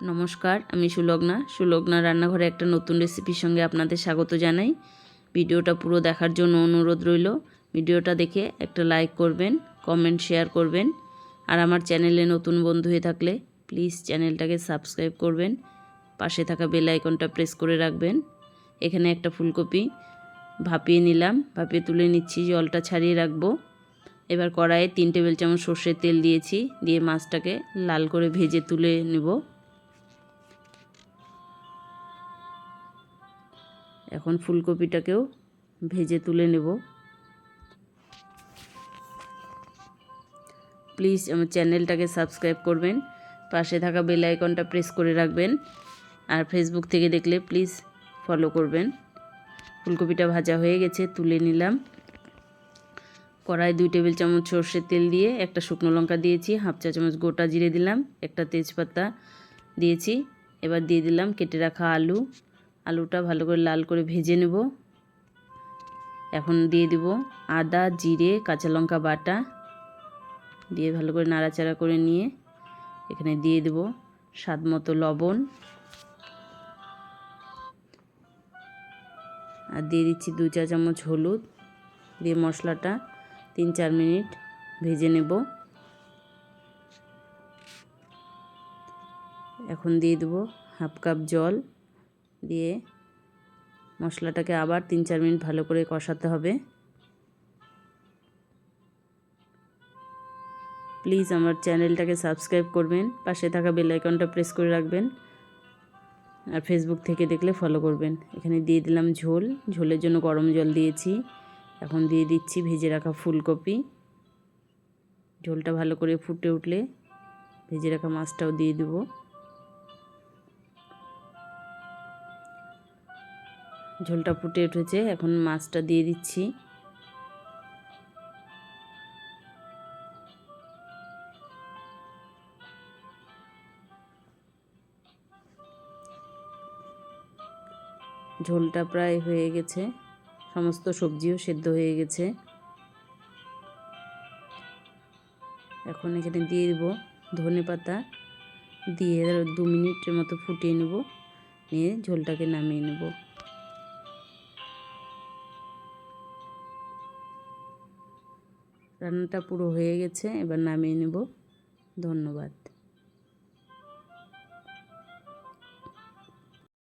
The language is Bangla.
নমস্কার, আমি সুলগ্না। সুলগ্না রান্নাঘরে একটা নতুন রেসিপির সঙ্গে আপনাদের স্বাগত জানাই। ভিডিওটা পুরো দেখার জন্য অনুরোধ রইল। ভিডিওটা দেখে একটা লাইক করবেন কমেন্ট শেয়ার করবেন। আর আমার চ্যানেলে নতুন বন্ধু হয়ে থাকলে প্লিজ চ্যানেলটাকে সাবস্ক্রাইব করবেন। পাশে থাকা বেল আইকনটা প্রেস করে রাখবেন। এখানে একটা ফুলকপি ভাপিয়ে নিলাম। ভাপিয়ে তুলে নিচ্ছি, জলটা ছাড়িয়ে রাখব। এবার কড়াইয়ে তিন টেবিল চামচ সর্ষের তেল দিয়েছি। দিয়ে মাছটাকে লাল করে ভেজে তুলে নেব। এখন ফুলকপিটাকেও ভেজে তুলে নেব। প্লিজ আমার চ্যানেলটাকে সাবস্ক্রাইব করবেন, পাশে থাকা বেল আইকনটা প্রেস করে রাখবেন, আর ফেসবুক থেকে দেখলে প্লিজ ফলো করবেন। ফুলকপিটা ভাজা হয়ে গেছে, তুলে নিলাম। কড়াই দুই টেবিল চামচ সর্ষের তেল দিয়ে একটা শুকনো লঙ্কা দিয়েছি, হাফ চা চামচ গোটা জিরে দিলাম, একটা তেজপাতা দিয়েছি, এবার দিয়ে দিলাম কেটে রাখা আলু। আলুটা ভালো করে লাল করে ভেজে নেব। এখন দিয়ে দিব আদা, জিরে, কাঁচা লঙ্কা বাটা দিয়ে ভালো করে নাড়াচাড়া করে নিয়ে এখানে দিয়ে দেব স্বাদ মতো লবণ। আর দিয়ে দিচ্ছি দু চা চামচ হলুদ দিয়ে মশলাটা তিন চার মিনিট ভেজে নেব। এখন দিয়ে দেবো হাফ কাপ জল। দিয়ে মশলাটাকে আবার তিন চার মিনিট ভালো করে কষাতে হবে। প্লিজ আমার চ্যানেলটাকে সাবস্ক্রাইব করবেন, পাশে থাকা বেল আইকনটা প্রেস করে রাখবেন, আর ফেসবুক থেকে দেখলে ফলো করবেন। এখানে দিয়ে দিলাম ঝোল, ঝোলের জন্য গরম জল দিয়েছি। এখন দিয়ে দিচ্ছি ভেজে রাখা ফুলকপি। ঝোলটা ভালো করে ফুটে উঠলে ভেজে রাখা মাছটাও দিয়ে দেবো। ঝোলটা ফুটে উঠেছে, এখন মাছটা দিয়ে দিচ্ছি। ঝোলটা প্রায় হয়ে গেছে, সমস্ত সবজিও সেদ্ধ হয়ে গেছে। এখন এখানে দিয়ে দেব ধনে পাতা, দিয়ে দু মিনিটের মতো ফুটিয়ে নেব, নিয়ে ঝোলটাকে নামিয়ে নেব। রান্নাটা পুরো হয়ে গেছে এবার নামিয়ে নেব। ধন্যবাদ।